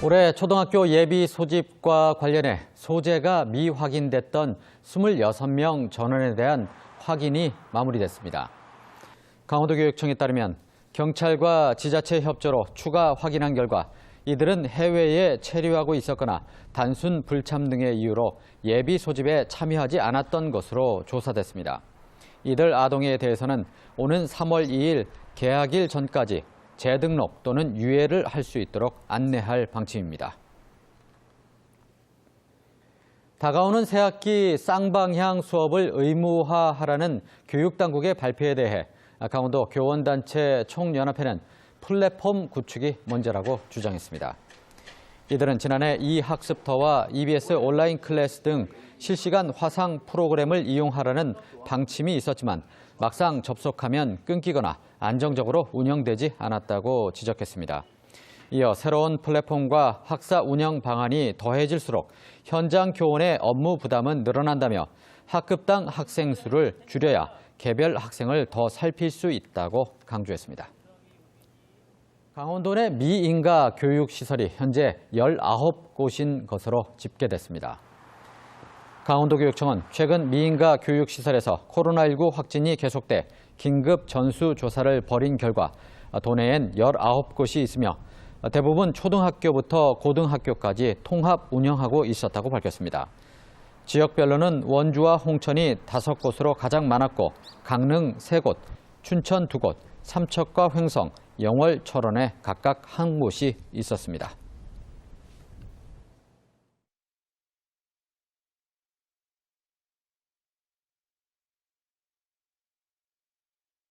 올해 초등학교 예비 소집과 관련해 소재가 미확인됐던 26명 전원에 대한 확인이 마무리됐습니다. 강원도교육청에 따르면 경찰과 지자체 협조로 추가 확인한 결과 이들은 해외에 체류하고 있었거나 단순 불참 등의 이유로 예비 소집에 참여하지 않았던 것으로 조사됐습니다. 이들 아동에 대해서는 오는 3월 2일 개학일 전까지 재등록 또는 유예를 할 수 있도록 안내할 방침입니다. 다가오는 새학기 쌍방향 수업을 의무화하라는 교육당국의 발표에 대해 강원도 교원단체 총연합회는 플랫폼 구축이 먼저라고 주장했습니다. 이들은 지난해 이학습터와 EBS 온라인 클래스 등 실시간 화상 프로그램을 이용하라는 방침이 있었지만 막상 접속하면 끊기거나 안정적으로 운영되지 않았다고 지적했습니다. 이어 새로운 플랫폼과 학사 운영 방안이 더해질수록 현장 교원의 업무 부담은 늘어난다며 학급당 학생 수를 줄여야 개별 학생을 더 살필 수 있다고 강조했습니다. 강원도 내 미인가 교육시설이 현재 19곳인 것으로 집계됐습니다. 강원도교육청은 최근 미인가 교육시설에서 코로나19 확진이 계속돼 긴급 전수조사를 벌인 결과 도내엔 19곳이 있으며 대부분 초등학교부터 고등학교까지 통합 운영하고 있었다고 밝혔습니다. 지역별로는 원주와 홍천이 5곳으로 가장 많았고 강릉 3곳, 춘천 2곳, 삼척과 횡성, 영월, 철원에 각각 한 곳이 있었습니다.